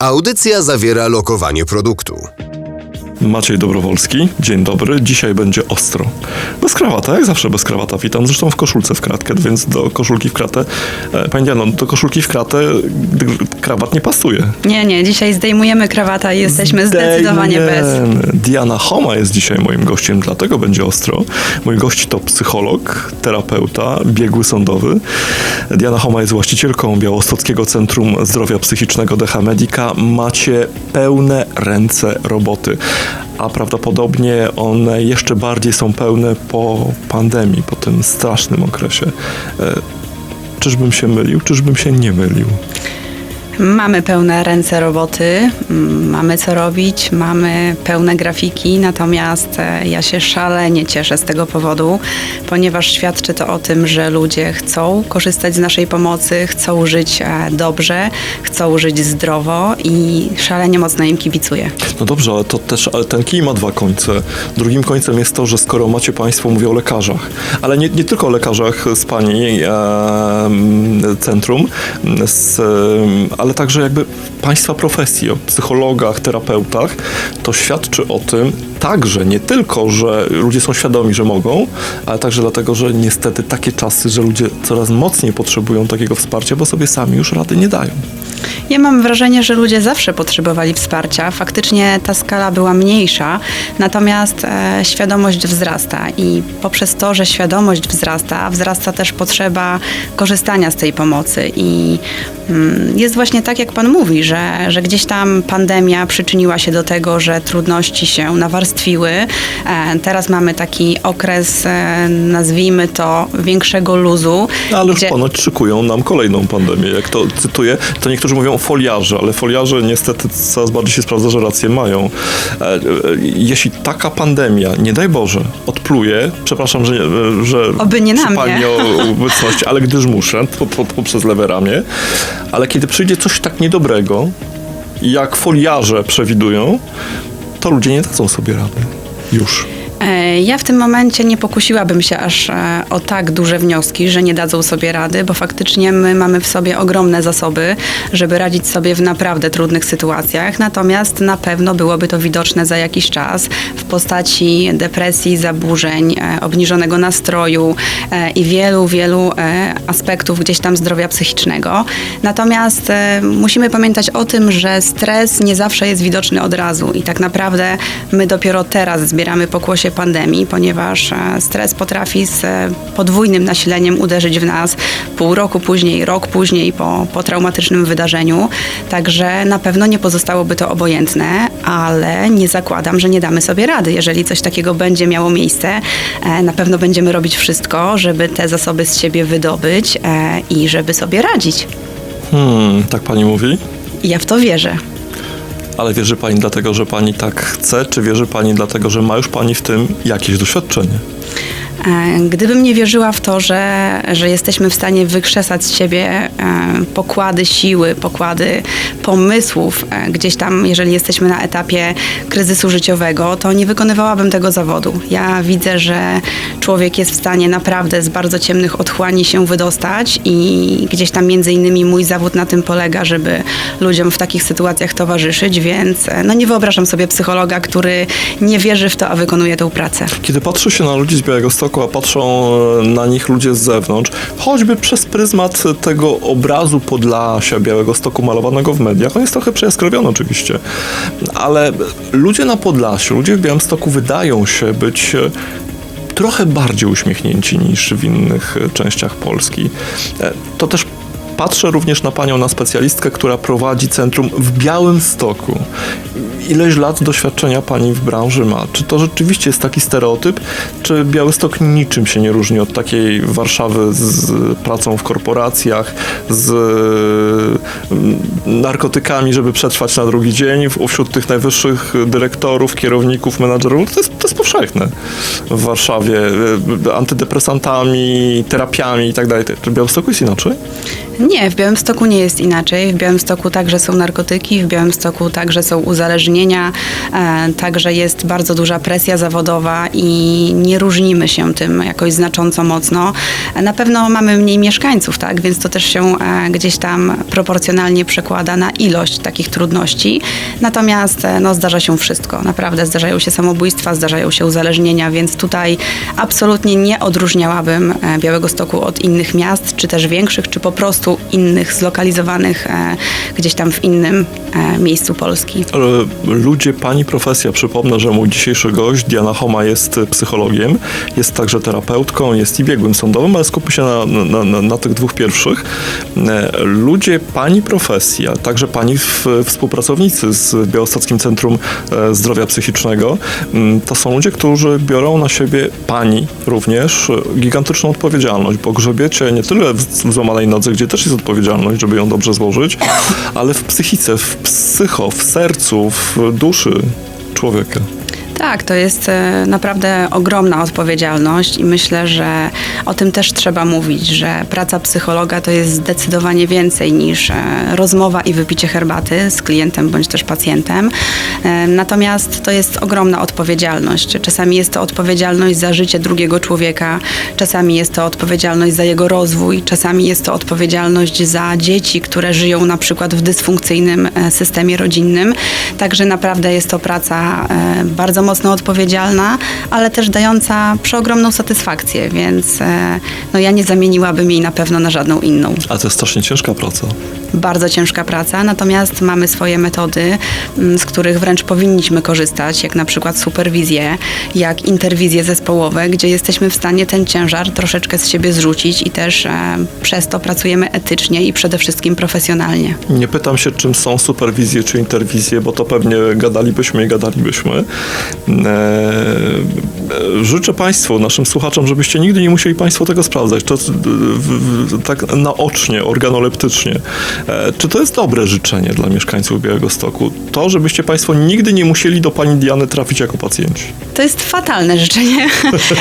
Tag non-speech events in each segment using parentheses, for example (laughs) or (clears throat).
Audycja zawiera lokowanie produktu. Maciej Dobrowolski, dzień dobry. Dzisiaj będzie ostro. Bez krawata, jak zawsze bez krawata. Witam zresztą w koszulce w kratkę, więc do koszulki w kratę. E, Pani Diano, do koszulki w kratę krawat nie pasuje. Nie, nie, dzisiaj zdejmujemy krawata i jesteśmy zdecydowanie bez. Diana Homa jest dzisiaj moim gościem, dlatego będzie ostro. Mój gość to psycholog, terapeuta, biegły sądowy. Diana Homa jest właścicielką Białostockiego Centrum Zdrowia Psychicznego DH Medica. Macie pełne ręce roboty, a prawdopodobnie one jeszcze bardziej są pełne po pandemii, po tym strasznym okresie. E, Czyżbym się mylił, czyżbym się nie mylił? Mamy pełne ręce roboty, mm, mamy co robić, mamy pełne grafiki, natomiast e, ja się szalenie cieszę z tego powodu, ponieważ świadczy to o tym, że ludzie chcą korzystać z naszej pomocy, chcą żyć e, dobrze, chcą żyć zdrowo i szalenie mocno im kibicuję. No dobrze, ale to też, ale ten kij ma dwa końce. Drugim końcem jest to, że skoro macie Państwo, mówię o lekarzach, ale nie, nie tylko o lekarzach z Pani e, centrum, z, e, ale także jakby Państwa profesji, o psychologach, terapeutach, to świadczy o tym także, nie tylko, że ludzie są świadomi, że mogą, ale także dlatego, że niestety takie czasy, że ludzie coraz mocniej potrzebują takiego wsparcia, bo sobie sami już rady nie dają. Ja mam wrażenie, że ludzie zawsze potrzebowali wsparcia. Faktycznie ta skala była mniejsza, natomiast e, świadomość wzrasta i poprzez to, że świadomość wzrasta, wzrasta też potrzeba korzystania z tej pomocy i mm, jest właśnie tak, jak Pan mówi, że, że gdzieś tam pandemia przyczyniła się do tego, że trudności się nawarstwiły. E, teraz mamy taki okres, e, nazwijmy to, większego luzu. No, ale już gdzie- ponoć szykują nam kolejną pandemię. Jak to cytuję, to niektórzy mówią foliarze, ale foliarze niestety coraz bardziej się sprawdza, że rację mają. E, Jeśli taka pandemia, nie daj Boże, odpluje, przepraszam, że, że Oby nie na mnie. O obecności, ale gdyż muszę, po, po, poprzez lewe ramię, ale kiedy przyjdzie coś tak niedobrego, jak foliarze przewidują, to ludzie nie dadzą sobie rady. Już. E, Ja w tym momencie nie pokusiłabym się aż e, o tak duże wnioski, że nie dadzą sobie rady, bo faktycznie my mamy w sobie ogromne zasoby, żeby radzić sobie w naprawdę trudnych sytuacjach. Natomiast na pewno byłoby to widoczne za jakiś czas w postaci depresji, zaburzeń, e, obniżonego nastroju i wielu, wielu aspektów gdzieś tam zdrowia psychicznego. Natomiast musimy pamiętać o tym, że stres nie zawsze jest widoczny od razu i tak naprawdę my dopiero teraz zbieramy pokłosie pandemii, ponieważ e, stres potrafi z e, podwójnym nasileniem uderzyć w nas pół roku później, rok później po, po traumatycznym wydarzeniu. Także na pewno nie pozostałoby to obojętne, ale nie zakładam, że nie damy sobie rady. Jeżeli coś takiego będzie miało miejsce, e, na pewno będziemy robić wszystko, żeby te zasoby z siebie wydobyć i żeby sobie radzić. Hmm, tak pani mówi? Ja w to wierzę. Ale wierzy pani dlatego, że pani tak chce, czy wierzy pani dlatego, że ma już pani w tym jakieś doświadczenie? E, Gdybym nie wierzyła w to, że, że jesteśmy w stanie wykrzesać z siebie e, pokłady siły, pokłady pomysłów, e, gdzieś tam, jeżeli jesteśmy na etapie kryzysu życiowego, to nie wykonywałabym tego zawodu. Ja widzę, że człowiek jest w stanie naprawdę z bardzo ciemnych otchłani się wydostać i gdzieś tam między innymi mój zawód na tym polega, żeby ludziom w takich sytuacjach towarzyszyć, więc no nie wyobrażam sobie psychologa, który nie wierzy w to, a wykonuje tę pracę. Kiedy patrzy się na ludzi z Białegostoku, a patrzą e, na nich ludzie z zewnątrz, choćby przez pryzmat tego obrazu Podlasia, Białegostoku malowanego w mediach, on jest trochę przejaskrawiony oczywiście, ale ludzie na Podlasiu, ludzie w Białymstoku wydają się być e, trochę bardziej uśmiechnięci niż w innych e, częściach Polski. To też patrzę również na panią, na specjalistkę, która prowadzi centrum w Białymstoku. Ileś lat doświadczenia pani w branży ma? Czy to rzeczywiście jest taki stereotyp, czy Białystok niczym się nie różni od takiej Warszawy z pracą w korporacjach, z mm, narkotykami, żeby przetrwać na drugi dzień, wśród tych najwyższych dyrektorów, kierowników, menadżerów? To jest, to jest powszechne w Warszawie. y, Antydepresantami, terapiami i tak. Czy w Białymstoku jest inaczej? Nie, w Białymstoku nie jest inaczej. W Białymstoku także są narkotyki, w Białymstoku także są uzależnienia, e, także jest bardzo duża presja zawodowa i nie różnimy się tym jakoś znacząco mocno. Na pewno mamy mniej mieszkańców, tak, więc to też się e, gdzieś tam proporcjonalnie przekłada na ilość takich trudności. Natomiast e, no, zdarza się wszystko. Naprawdę zdarzają się samobójstwa, zdarzają się uzależnienia, więc tutaj absolutnie nie odróżniałabym Białego Stoku od innych miast, czy też większych, czy po prostu innych, zlokalizowanych e, gdzieś tam w innym e, miejscu Polski. Ludzie, pani profesja, przypomnę, że mój dzisiejszy gość, Diana Homa, jest psychologiem, jest także terapeutką, jest i biegłym sądowym, ale skupię się na, na, na, na tych dwóch pierwszych. E, Ludzie, pani profesja, także pani w, współpracownicy z Białostockim Centrum Zdrowia Psychicznego, m, to są ludzie, którzy biorą na siebie, pani również, gigantyczną odpowiedzialność, bo grzebiecie nie tyle w złamanej nodze, gdzie też jest odpowiedzialność, żeby ją dobrze złożyć, ale w psychice, w psycho, w sercu, w duszy człowieka. Tak, to jest e, naprawdę ogromna odpowiedzialność i myślę, że o tym też trzeba mówić, że praca psychologa to jest zdecydowanie więcej niż e, rozmowa i wypicie herbaty z klientem bądź też pacjentem. E, Natomiast to jest ogromna odpowiedzialność. Czasami jest to odpowiedzialność za życie drugiego człowieka, czasami jest to odpowiedzialność za jego rozwój, czasami jest to odpowiedzialność za dzieci, które żyją na przykład w dysfunkcyjnym systemie rodzinnym. Także naprawdę jest to praca bardzo mocno odpowiedzialna, ale też dająca przeogromną satysfakcję, więc e, no ja nie zamieniłabym jej na pewno na żadną inną. Ale to jest strasznie ciężka praca. Bardzo ciężka praca, natomiast mamy swoje metody, mm, z których wręcz powinniśmy korzystać, jak na przykład superwizje, jak interwizje zespołowe, gdzie jesteśmy w stanie ten ciężar troszeczkę z siebie zrzucić i też e, przez to pracujemy etycznie i przede wszystkim profesjonalnie. Nie pytam się, czym są superwizje czy interwizje, bo to pewnie gadalibyśmy i gadalibyśmy. Eee, życzę Państwu, naszym słuchaczom, żebyście nigdy nie musieli Państwo tego sprawdzać. To, tak naocznie, organoleptycznie. Eee, czy to jest dobre życzenie dla mieszkańców Białego Stoku? To, żebyście Państwo nigdy nie musieli do Pani Diany trafić jako pacjenci. To jest fatalne życzenie. (laughs)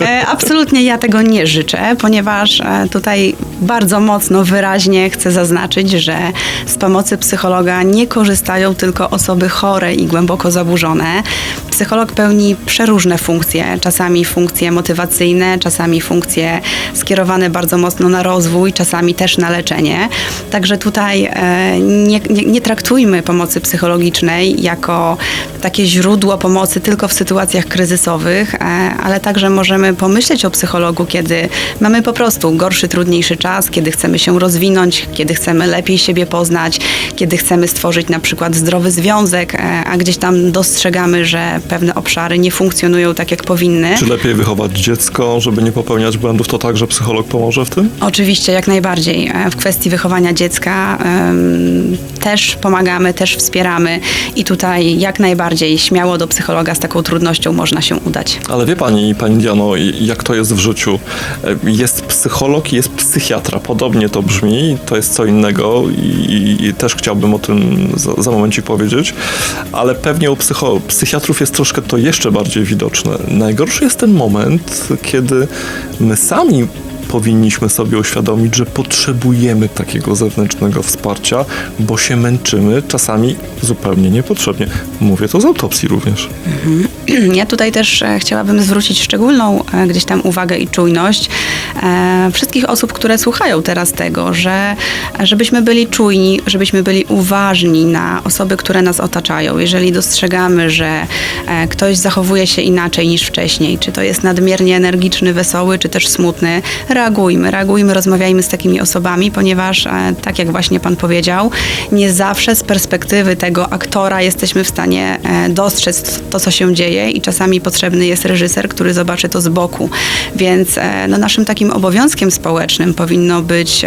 E, Absolutnie ja tego nie życzę, ponieważ e, tutaj bardzo mocno, wyraźnie chcę zaznaczyć, że z pomocy psychologa nie korzystają tylko osoby chore i głęboko zaburzone. Psycholog pełni przeróżne funkcje, czasami funkcje motywacyjne, czasami funkcje skierowane bardzo mocno na rozwój, czasami też na leczenie. Także tutaj e, nie, nie, nie traktujmy pomocy psychologicznej jako takie źródło pomocy tylko w sytuacjach kryzysowych, e, ale także możemy pomyśleć o psychologu, kiedy mamy po prostu gorszy, trudniejszy czas, kiedy chcemy się rozwinąć, kiedy chcemy lepiej siebie poznać, kiedy chcemy stworzyć na przykład zdrowy związek, e, a gdzieś tam dostrzegamy, że pewne obszary nie funkcjonują tak, jak powinny. Czy lepiej wychować dziecko, żeby nie popełniać błędów, to także psycholog pomoże w tym? Oczywiście, jak najbardziej. E, W kwestii wychowania dziecka też pomagamy, też wspieramy i tutaj jak najbardziej śmiało do psychologa z taką trudnością można się udać. Ale wie pani, pani Diano, jak to jest w życiu? E, Jest psycholog i jest psychiatra. Podobnie to brzmi, to jest co innego i, i też chciałbym o tym za, za powiedzieć, ale pewnie u psycho, psychiatrów jest troszkę to jeszcze bardziej widoczne. Najgorszy jest ten moment, kiedy my sami powinniśmy sobie uświadomić, że potrzebujemy takiego zewnętrznego wsparcia, bo się męczymy czasami zupełnie niepotrzebnie. Mówię to z autopsji również. (clears throat) Ja tutaj też e, chciałabym zwrócić szczególną e, gdzieś tam uwagę i czujność e, wszystkich osób, które słuchają teraz tego, że żebyśmy byli czujni, żebyśmy byli uważni na osoby, które nas otaczają. Jeżeli dostrzegamy, że ktoś zachowuje się inaczej niż wcześniej, czy to jest nadmiernie energiczny, wesoły, czy też smutny, reagujmy, reagujmy, rozmawiajmy z takimi osobami, ponieważ e, tak jak właśnie Pan powiedział, nie zawsze z perspektywy tego aktora jesteśmy w stanie e, dostrzec to, co się dzieje i czasami potrzebny jest reżyser, który zobaczy to z boku. Więc e, no, naszym takim obowiązkiem społecznym powinno być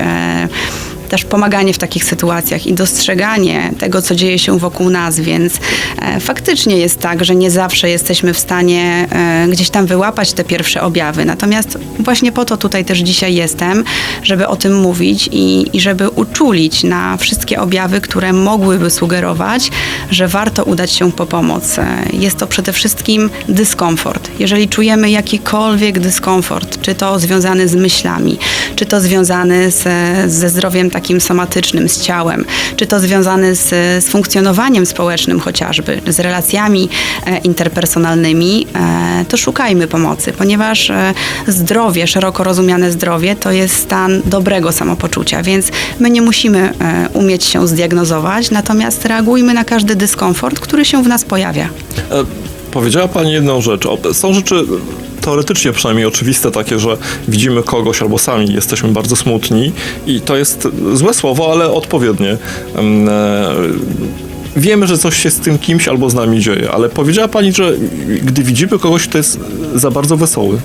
też pomaganie w takich sytuacjach i dostrzeganie tego, co dzieje się wokół nas, więc e, faktycznie jest tak, że nie zawsze jesteśmy w stanie e, gdzieś tam wyłapać te pierwsze objawy. Natomiast właśnie po to tutaj też dzisiaj jestem, żeby o tym mówić i, i żeby uczulić na wszystkie objawy, które mogłyby sugerować, że warto udać się po pomoc. E, Jest to przede wszystkim dyskomfort. Jeżeli czujemy jakikolwiek dyskomfort, czy to związany z myślami, czy to związany z, ze zdrowiem takim somatycznym, z ciałem, czy to związany z, z funkcjonowaniem społecznym chociażby, z relacjami e, interpersonalnymi, e, to szukajmy pomocy, ponieważ e, zdrowie, szeroko rozumiane zdrowie, to jest stan dobrego samopoczucia, więc my nie musimy e, umieć się zdiagnozować, natomiast reagujmy na każdy dyskomfort, który się w nas pojawia. E, Powiedziała Pani jedną rzecz. Są rzeczy teoretycznie przynajmniej oczywiste takie, że widzimy kogoś albo sami jesteśmy bardzo smutni i to jest złe słowo, ale odpowiednie. E, Wiemy, że coś się z tym kimś albo z nami dzieje, ale powiedziała Pani, że gdy widzimy kogoś, to jest za bardzo wesoły.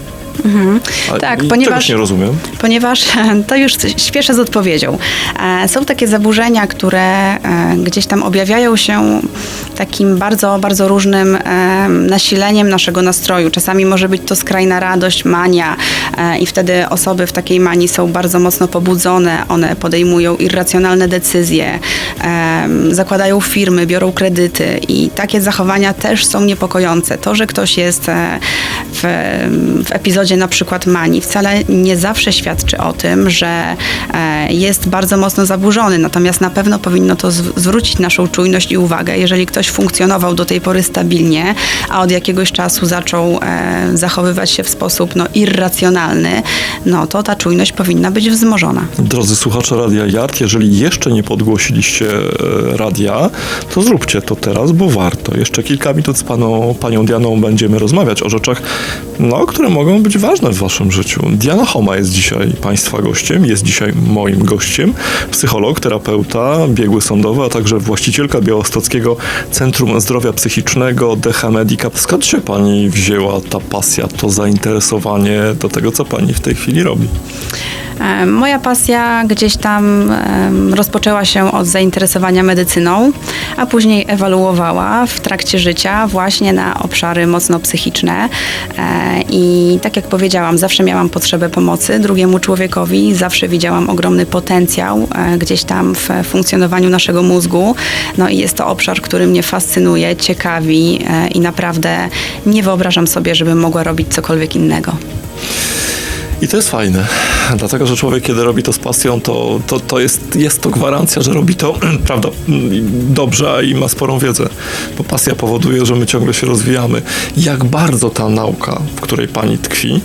A Tak, ponieważ- nie rozumiem. Ponieważ (laughs) to już śpieszę z odpowiedzią. E, Są takie zaburzenia, które e, gdzieś tam objawiają się takim bardzo, bardzo różnym nasileniem naszego nastroju. Czasami może być to skrajna radość, mania i wtedy osoby w takiej manii są bardzo mocno pobudzone, one podejmują irracjonalne decyzje, e, zakładają firmy, biorą kredyty i takie zachowania też są niepokojące. To, że ktoś jest e, w, w epizodzie na przykład manii, wcale nie zawsze świadczy o tym, że e, jest bardzo mocno zaburzony. Natomiast na pewno powinno to zw- zwrócić naszą czujność i uwagę, jeżeli ktoś funkcjonował do tej pory stabilnie, a od jakiegoś czasu zaczął e, zachowywać się w sposób no, irracjonalny, no to ta czujność powinna być wzmożona. Drodzy słuchacze Radia Yard, jeżeli jeszcze nie podgłosiliście e, radia, to zróbcie to teraz, bo warto. Jeszcze kilka minut z paną, panią Dianą będziemy rozmawiać o rzeczach, no, które mogą być ważne w waszym życiu. Diana Homa jest dzisiaj państwa gościem, jest dzisiaj moim gościem. Psycholog, terapeuta, biegły sądowy, a także właścicielka Białostockiego Centrum Zdrowia Psychicznego DH Medica. Skąd się pani wzięła ta pasja, to zainteresowanie do tego, co pani w tej chwili robi? E, Moja pasja gdzieś tam rozpoczęła się od zainteresowania medycyną, a później ewaluowała w trakcie życia właśnie na obszary mocno psychiczne. E, I tak jak powiedziałam, zawsze miałam potrzebę pomocy drugiemu człowiekowi, zawsze widziałam ogromny potencjał e, gdzieś tam w funkcjonowaniu naszego mózgu. No i jest to obszar, który mnie fascynuje, ciekawi i naprawdę nie wyobrażam sobie, żebym mogła robić cokolwiek innego. I to jest fajne, dlatego że człowiek, kiedy robi to z pasją, to, to, to jest, jest to gwarancja, że robi to, (clears throat) prawda, dobrze i ma sporą wiedzę, bo pasja powoduje, że my ciągle się rozwijamy. Jak bardzo ta nauka, w której pani tkwi,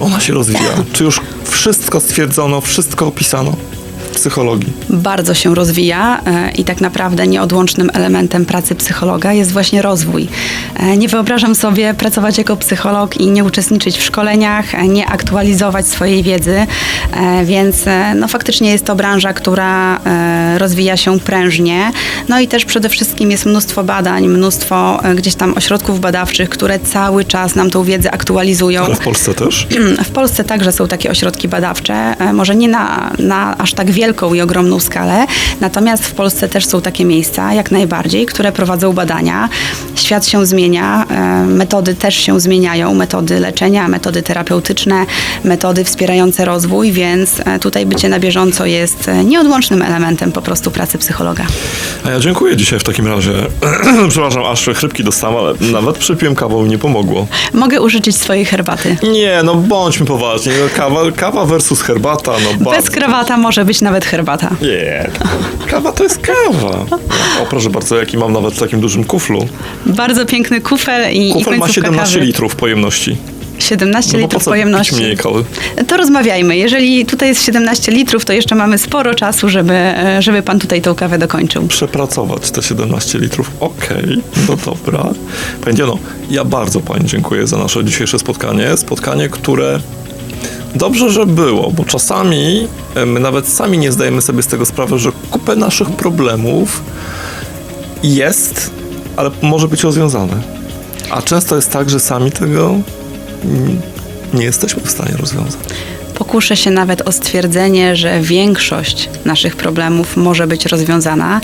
ona się rozwija? Czy już wszystko stwierdzono, wszystko opisano psychologii? bardzo się rozwija e, i tak naprawdę nieodłącznym elementem pracy psychologa jest właśnie rozwój. E, Nie wyobrażam sobie pracować jako psycholog i nie uczestniczyć w szkoleniach, e, nie aktualizować swojej wiedzy, więc no, faktycznie jest to branża, która rozwija się prężnie. No i też przede wszystkim jest mnóstwo badań, mnóstwo e, gdzieś tam ośrodków badawczych, które cały czas nam tą wiedzę aktualizują. Ale w Polsce też? (clears throat) W Polsce także są takie ośrodki badawcze, e, może nie na, na aż tak wielką i ogromną skalę, natomiast w Polsce też są takie miejsca, jak najbardziej, które prowadzą badania. Świat się zmienia, e, metody też się zmieniają, metody leczenia, metody terapeutyczne, metody wspierające rozwój, więc tutaj bycie na bieżąco jest nieodłącznym elementem po prostu pracy psychologa. A ja dziękuję dzisiaj w takim razie. (clears throat) Przepraszam, aż chrypki dostałem, ale nawet przypiłem kawą i nie pomogło. Mogę użyczyć swojej herbaty. Nie, no bądźmy poważni. No, kawa, kawa versus herbata, no Bez bardzo. krawata może być nawet herbata. Nie, kawa to jest kawa. O proszę bardzo, jaki mam nawet w takim dużym kuflu. Bardzo piękny kufel i, i Kufel ma końcówka 17 kawy. litrów pojemności. 17 No po litrów co pojemności. mniej kawy? To rozmawiajmy. Jeżeli tutaj jest 17 litrów, to jeszcze mamy sporo czasu, żeby, e, żeby pan tutaj tą kawę dokończył. Przepracować te 17 litrów. Okej, no dobra. Pani Diano, ja bardzo Pani dziękuję za nasze dzisiejsze spotkanie. Spotkanie, które dobrze, że było, bo czasami e, my nawet sami nie zdajemy sobie z tego sprawy, że kupę naszych problemów jest, ale może być rozwiązane. A często jest tak, że sami tego nie jesteśmy w stanie rozwiązać. Pokuszę się nawet o stwierdzenie, że większość naszych problemów może być rozwiązana.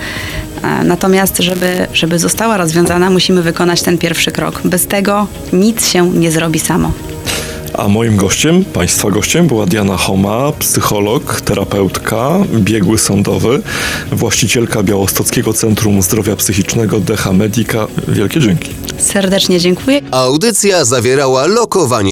E, Natomiast, żeby, żeby została rozwiązana, musimy wykonać ten pierwszy krok. Bez tego nic się nie zrobi samo. A moim gościem, Państwa gościem była Diana Homa, psycholog, terapeutka, biegły sądowy, właścicielka Białostockiego Centrum Zdrowia Psychicznego DH Medica. Wielkie dzięki. Serdecznie dziękuję. Audycja zawierała lokowanie